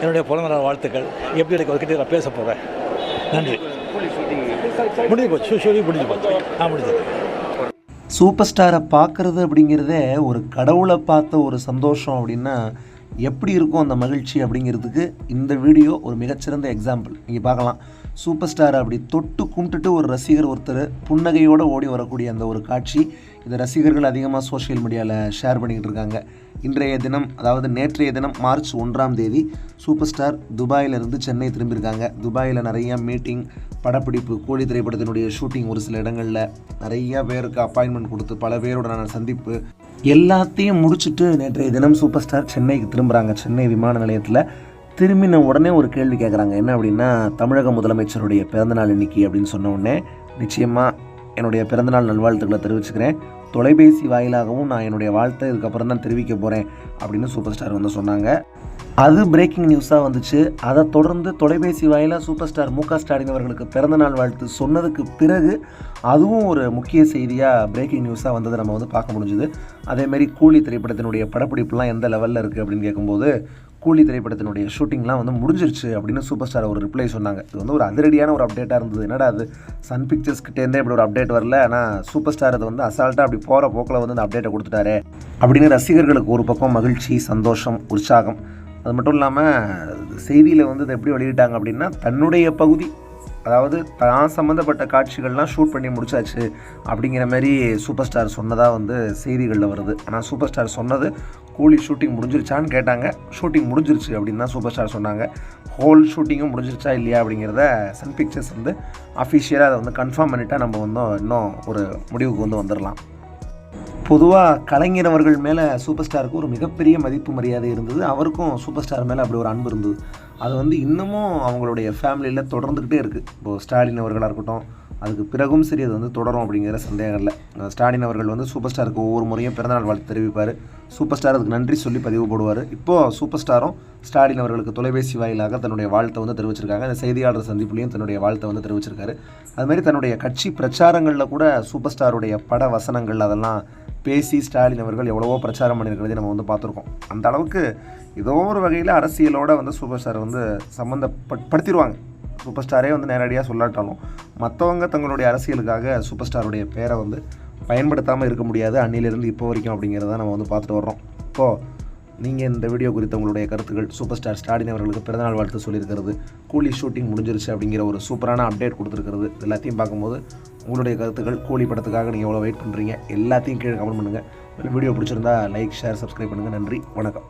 என்னுடைய பிறந்தநாள் வாழ்த்துக்கள். எப்படி எனக்கு அவர்கிட்ட நான் பேச போகிறேன் நன்றி. முடிஞ்சு போச்சு. ஷூரி முடிஞ்சு போச்சு. ஆ முடிஞ்சது. சூப்பர் ஸ்டாரை பார்க்குறது அப்படிங்கிறதே ஒரு கடவுளை பார்த்த ஒரு சந்தோஷம் அப்படின்னா எப்படி இருக்கும் அந்த மகிழ்ச்சி அப்படிங்கிறதுக்கு இந்த வீடியோ ஒரு மிகச்சிறந்த எக்ஸாம்பிள் நீங்கள் பார்க்கலாம். சூப்பர் ஸ்டார் அப்படி தொட்டு கும்பிட்டுட்டு ஒரு ரசிகர் ஒருத்தர் புன்னகையோடு ஓடி வரக்கூடிய அந்த ஒரு காட்சி. இந்த ரசிகர்கள் அதிகமாக சோஷியல் மீடியாவில் ஷேர் பண்ணிக்கிட்டு இருக்காங்க. இன்றைய தினம் அதாவது நேற்றைய தினம் மார்ச் ஒன்றாம் தேதி சூப்பர் ஸ்டார் துபாயிலிருந்து சென்னை திரும்பியிருக்காங்க. துபாயில் நிறைய மீட்டிங் படப்பிடிப்பு கோழி திரைப்படத்தினுடைய ஷூட்டிங் ஒரு சில இடங்களில் நிறைய பேருக்கு அப்பாயின்மெண்ட் கொடுத்து பல பேருடனான சந்திப்பு எல்லாத்தையும் முடிச்சுட்டு நேற்றைய தினம் சூப்பர் ஸ்டார் சென்னைக்கு திரும்புகிறாங்க சென்னை விமான நிலையத்தில் திரும்பின உடனே ஒரு கேள்வி கேட்குறாங்க என்ன அப்படின்னா தமிழக முதலமைச்சருடைய பிறந்தநாள் இன்னைக்கு அப்படின்னு சொன்ன உடனே நிச்சயமாக என்னுடைய பிறந்தநாள் நல்வாழ்த்துக்களை தெரிவிச்சுக்கிறேன். தொலைபேசி வாயிலாகவும் நான் என்னுடைய வாழ்த்தை இதுக்கப்புறம் தான் தெரிவிக்க போகிறேன் அப்படின்னு சூப்பர் ஸ்டார் வந்து சொன்னாங்க. அது பிரேக்கிங் நியூஸாக வந்துச்சு. அதை தொடர்ந்து தொலைபேசி வாயிலாக சூப்பர் ஸ்டார் மு க ஸ்டாலின் அவர்களுக்கு பிறந்தநாள் வாழ்த்து சொன்னதுக்கு பிறகு அதுவும் ஒரு முக்கிய செய்தியாக பிரேக்கிங் நியூஸாக வந்ததை நம்ம வந்து பார்க்க முடிஞ்சுது. அதேமாரி கூலி திரைப்படத்தினுடைய படப்பிடிப்புலாம் எந்த லெவலில் இருக்குது அப்படின்னு கேட்கும்போது கூலி திரைப்படத்தினுடைய ஷூட்டிங்லாம் வந்து முடிஞ்சிருச்சு அப்படின்னு சூப்பர் ஸ்டார் ஒரு ரிப்ளை சொன்னாங்க. இது வந்து ஒரு அதிரடியான ஒரு அப்டேட்டாக இருந்தது. என்னடா அது? சன் பிக்சர்ஸ் கிட்டேருந்தே இப்படி ஒரு அப்டேட் வரல. ஆனால் சூப்பர் ஸ்டார் அதை வந்து அசால்ட்டாக அப்படி போகிற போக்கில் வந்து அந்த அப்டேட்டை கொடுத்துட்டாரு அப்படின்னு ரசிகர்களுக்கு ஒரு பக்கம் மகிழ்ச்சி சந்தோஷம் உற்சாகம். அது மட்டும் இல்லாமல் செய்தியில் வந்து இதை எப்படி வெளியிட்டாங்க அப்படின்னா தன்னுடைய பகுதி அதாவது தான் சம்மந்தப்பட்ட காட்சிகள்லாம் ஷூட் பண்ணி முடிச்சாச்சு அப்படிங்கிற மாதிரி சூப்பர் ஸ்டார் சொன்னதாக வந்து செய்திகளில் வருது. ஆனால் சூப்பர் ஸ்டார் சொன்னது கூலி ஷூட்டிங் முடிஞ்சிருச்சான்னு கேட்டாங்க. ஷூட்டிங் முடிஞ்சிருச்சு அப்படின்னு தான் சூப்பர் ஸ்டார் சொன்னாங்க ஹோல் ஷூட்டிங்கும் முடிஞ்சிருச்சா இல்லையா அப்படிங்கிறத சன் பிக்சர்ஸ் வந்து அஃபிஷியலாக அதை வந்து கன்ஃபார்ம் பண்ணிட்டால் நம்ம வந்து இன்னும் ஒரு முடிவுக்கு வந்து வந்துடலாம் பொதுவாக கலைஞர் அவர்கள் மேலே சூப்பர் ஸ்டாருக்கு ஒரு மிகப்பெரிய மதிப்பு மரியாதை இருந்தது. அவருக்கும் சூப்பர் ஸ்டார் மேலே அப்படி ஒரு அன்பு இருந்தது. அது வந்து இன்னமும் அவங்களுடைய ஃபேமிலியில் தொடர்ந்துக்கிட்டே இருக்குது இப்போது ஸ்டாலின் அவர்களாக இருக்கட்டும் அதுக்கு பிறகும் சரி அது வந்து தொடரும் அப்படிங்கிற சந்தேகம் இல்லை. ஸ்டாலின் அவர்கள் வந்து சூப்பர் ஸ்டாருக்கு ஒவ்வொரு முறையும் பிறந்தநாள் வாழ்த்து தெரிவிப்பார். சூப்பர் ஸ்டார் அதுக்கு நன்றி சொல்லி பதிவு போடுவார். இப்போது சூப்பர் ஸ்டாரும் ஸ்டாலின் அவர்களுக்கு தொலைபேசி வாயிலாக தன்னுடைய வாழ்த்தை வந்து தெரிவிச்சிருக்காங்க. அந்த செய்தியாளர் சந்திப்புலையும் தன்னுடைய வாழ்த்தை வந்து தெரிவிச்சிருக்காரு. அதுமாதிரி தன்னுடைய கட்சி பிரச்சாரங்களில் கூட சூப்பர் ஸ்டாருடைய பட வசனங்கள் அதெல்லாம் பேசி ஸ்டாலின் அவர்கள் எவ்வளவோ பிரச்சாரம் பண்ணியிருக்கிறதை நம்ம வந்து பார்த்துருக்கோம். அந்த அளவுக்கு ஏதோ ஒரு வகையில் அரசியலோட வந்து சூப்பர் ஸ்டார் வந்து சம்மந்தப்படுத்திடுவாங்க சூப்பர் ஸ்டாரே வந்து நேரடியாக சொல்லாட்டாலும் மற்றவங்க தங்களுடைய அரசியலுக்காக சூப்பர் ஸ்டாருடைய பேரை வந்து பயன்படுத்தாமல் இருக்க முடியாது. அன்னிலிருந்து இப்போ வரைக்கும் அப்படிங்கிறத நம்ம வந்து பார்த்துட்டு வர்றோம். இப்போது நீங்கள் இந்த வீடியோ குறித்த உங்களுடைய கருத்துக்கள் சூப்பர் ஸ்டார் ஸ்டாலின் அவர்களுக்கு பிறந்தநாள் வாழ்த்து சொல்லியிருக்கிறது கூலி ஷூட்டிங் முடிஞ்சிருச்சு அப்படிங்கிற ஒரு சூப்பரான அப்டேட் கொடுத்துருக்கிறது எல்லாத்தையும் பார்க்கும்போது உங்களுடைய கருத்துக்கள் கூலி படத்துக்காக நீங்கள் எவ்வளோ வெயிட் பண்ணுறீங்க எல்லாத்தையும் கீழே கமெண்ட் பண்ணுங்கள் வீடியோ பிடிச்சிருந்தா லைக் ஷேர் சப்ஸ்கிரைப் பண்ணுங்கள் நன்றி வணக்கம்.